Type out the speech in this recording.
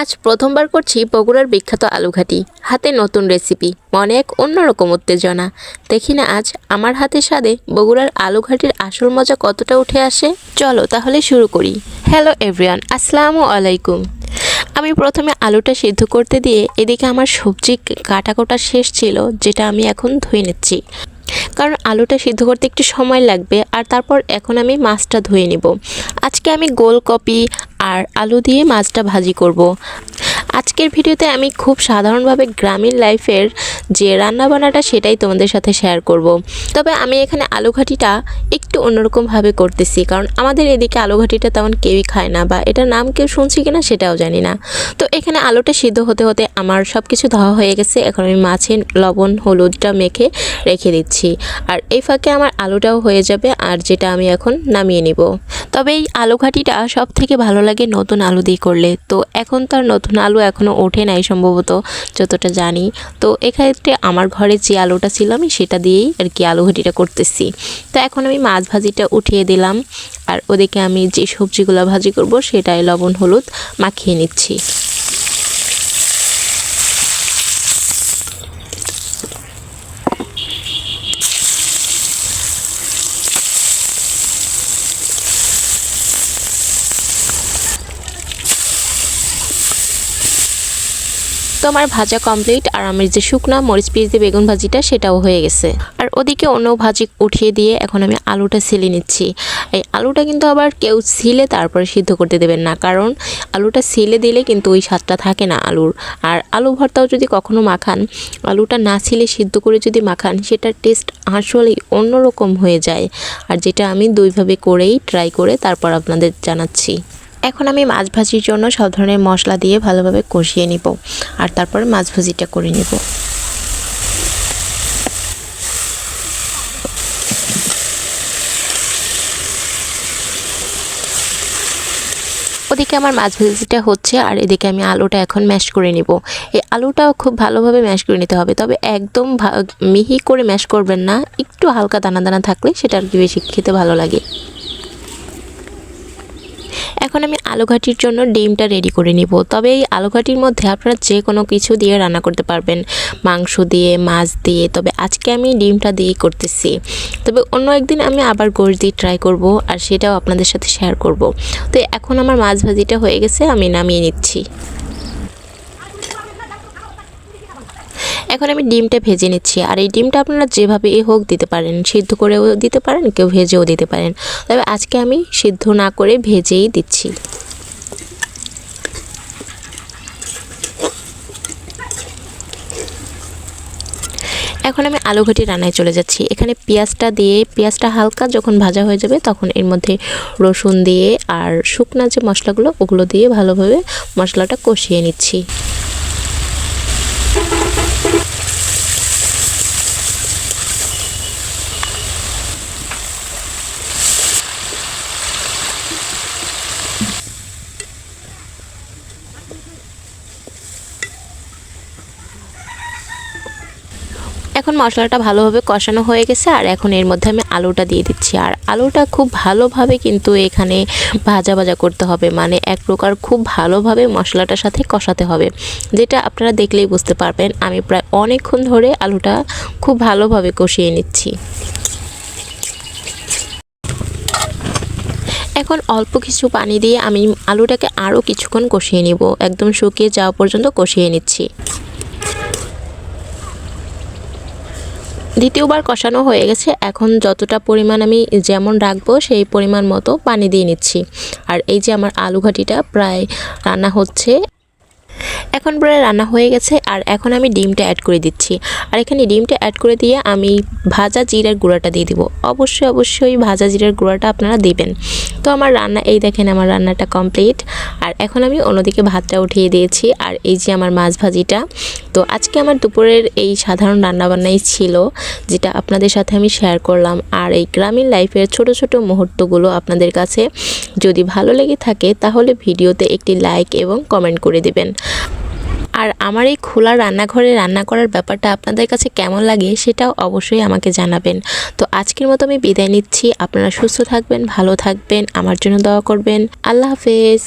আজ প্রথমবার করছি বগুড়ার বিখ্যাত আলুঘাটি, হাতে নতুন রেসিপি। মনে এক অন্যরকম উত্তেজনা। দেখি না আজ আমার হাতে স্বাদে বগুড়ার আলুঘাটির আসল মজা কতটা উঠে আসে? চলো তাহলে শুরু করি। হ্যালো এভরিওয়ান আসসালামু আলাইকুম। আমি প্রথমে আলুটা সিদ্ধ করতে দিয়ে এদিকে আমার সবজি কাটা কোটা শেষ ছিল, যেটা আমি এখন ধুয়ে নিচ্ছি। কারণ আলুটা সিদ্ধ করতে একটু সময় লাগবে আর তারপর এখন আমি মাছটা ধুয়ে নিব আজকে আমি গোল কপি আর আলু দিয়ে মাছটা ভাজি করব। আজকের ভিডিওতে আমি খুব সাধারণভাবে গ্রামীণ লাইফের যে রান্নাবান্নাটা সেটাই তোমাদের সাথে শেয়ার করব। তবে আমি এখানে আলু ঘাটিটা একটু অন্যরকমভাবে করতেছি, কারণ আমাদের এদিকে আলু ঘাটিটা তেমন কেউই খায় না বা এটার নাম কেউ শুনছি কিনা সেটাও জানি না। তো এখানে আলুটা সিদ্ধ হতে হতে আমার সব কিছু ধোয়া হয়ে গেছে, এখন আমি মাছের লবণ, হলুদটা মেখে রেখে দিচ্ছি। আর এই ফাঁকে আমার আলুটাও হয়ে যাবে আর যেটা আমি এখন নামিয়ে নিব। তবে এই আলু ঘাটিটা সব থেকে ভালো লাগে নতুন আলু দিয়ে করলে। তো এখন তার নতুন আলু এখনও ওঠে নাই সম্ভবত, যতটা জানি। তো এক্ষেত্রে আমার ঘরে যে আলুটা ছিল, আমি সেটা দিয়েই আর কি আলু ঘটিটা করতেছি। তো এখন আমি মাছ ভাজিটা উঠিয়ে দিলাম। আর ওদেরকে আমি যে সবজিগুলো ভাজি করব সেটাই লবণ, হলুদ মাখিয়ে নিচ্ছি। তো আমার ভাজা কমপ্লিট আর আমার যে শুকনা মরিচ পিস দিয়ে বেগুন ভাজিটা সেটাও হয়ে গেছে। আর ওদিকে অন্য ভাজি উঠিয়ে দিয়ে এখন আমি আলুটা ছিলে নিচ্ছি। এই আলুটা কিন্তু আবার কেউ ছিলে তারপরে সিদ্ধ করতে দেবেন না, কারণ আলুটা ছিলে দিলে কিন্তু ওই স্বাদটা থাকে না আলুর। আর আলু ভর্তাও যদি কখনো মাখান, আলুটা না ছিলে সিদ্ধ করে যদি মাখান, সেটার টেস্ট আসলেই অন্যরকম হয়ে যায়। আর যেটা আমি দুইভাবে করেই ট্রাই করে তারপর আপনাদের জানাচ্ছি। এখন আমি মাছ ভাজির জন্য সব ধরনের মশলা দিয়ে ভালোভাবে কষিয়ে নিব। আর তারপরে মাছ ভাজিটা করে নিব। ওদিকে আমার মাছ ভাজিটা হচ্ছে আর এদিকে আমি আলুটা এখন ম্যাশ করে নিব। এই আলুটা খুব ভালোভাবে ম্যাশ করে নিতে হবে, তবে একদম মিহি করে ম্যাশ করবেন না, একটু হালকা দানা দানা থাকলে সেটা আর কি বেশি খেতে ভালো লাগে। এখন আমি আলু ঘাটির জন্য ডিমটা রেডি করে নিব। তবে এই আলু ঘাটির মধ্যে আপনারা যে কোনো কিছু দিয়ে রান্না করতে পারবেন। মাংস দিয়ে, মাছ দিয়ে, তবে আজকে আমি ডিমটা দিয়ে করতেছি। তবে অন্য একদিন আমি আবার গোশ দিয়ে ট্রাই করব আর সেটাও আপনাদের সাথে শেয়ার করব। তো এখন আমার মাছ ভাজিটা হয়ে গেছে, আমি নামিয়ে নিচ্ছি। এখন আমি ডিমটা ভেজে নিচ্ছি। আর এই ডিমটা আপনারা যেভাবে এ হোক দিতে পারেন, সিদ্ধ করেও দিতে পারেন, কেউ ভেজেও দিতে পারেন। তবে আজকে আমি সিদ্ধ না করে ভেজেই দিচ্ছি। এখন আমি আলু ঘটি রান্নায় চলে যাচ্ছি। এখানে পেঁয়াজটা দিয়ে, পেঁয়াজটা হালকা যখন ভাজা হয়ে যাবে তখন এর মধ্যে রসুন দিয়ে আর শুকনা যে মশলাগুলো, ওগুলো দিয়ে ভালোভাবে মশলাটা কষিয়ে নিচ্ছি। এখন মশলাটা ভালোভাবে কষানো হয়ে গেছে, আর এখন এর মধ্যে আমি আলুটা দিয়ে দিচ্ছি। আর আলুটা খুব ভালোভাবে কিন্তু এখানে ভাজা ভাজা করতে হবে মানে এক প্রকার খুব ভালোভাবে মশলাটার সাথে কষাতে হবে। যেটা আপনারা দেখলেই বুঝতে পারবেন, আমি প্রায় অনেকক্ষণ ধরে আলুটা খুব ভালোভাবে কষিয়ে নিচ্ছি। এখন অল্প কিছু পানি দিয়ে আমি আলুটাকে আরও কিছুক্ষণ কষিয়ে নিব, একদম শুকিয়ে যাওয়া পর্যন্ত কষিয়ে নিচ্ছি। দ্বিতীয়বার কষানো হয়ে গেছে। এখন যতটা পরিমাণ আমি যেমন রাখব সেই পরিমাণ মতো পানি দিয়ে নিচ্ছি। আর এই যে আমার আলু ঘাটিটা প্রায় রান্না হচ্ছে। এখন প্রায় রান্না হয়ে গেছে আর এখন আমি ডিমটা অ্যাড করে দিচ্ছি। আর এখানে ডিমটা অ্যাড করে দিয়ে আমি ভাজা জিরার গুঁড়াটা দিয়ে দিব। অবশ্যই অবশ্যই ভাজা জিরার গুঁড়াটা আপনারা দিবেন। তো আমার রান্না, এই দেখেন আমার রান্নাটা কমপ্লিট আর এখন আমি অন্যদিকে ভাতটা উঠিয়ে দিয়েছি, আর এই যে আমার মাছ ভাজিটা। তো আজকে আমার দুপুরের এই সাধারণ রান্নাবান্নাই ছিল, যেটা আপনাদের সাথে আমি শেয়ার করলাম। আর এই গ্রামীণ লাইফের ছোট ছোট মুহূর্তগুলো আপনাদের কাছে যদি ভালো লেগে থাকে, তাহলে ভিডিওতে একটি লাইক এবং কমেন্ট করে দেবেন। আর আমার এই খোলা রান্নাঘরে রান্না করার ব্যাপারটা আপনাদের কাছে কেমন লাগে সেটাও অবশ্যই আমাকে জানাবেন। তো আজকের মতো আমি বিদায় নিচ্ছি। আপনারা সুস্থ থাকবেন, ভালো থাকবেন। আমার জন্য দোয়া করবেন। আল্লাহ হাফেজ।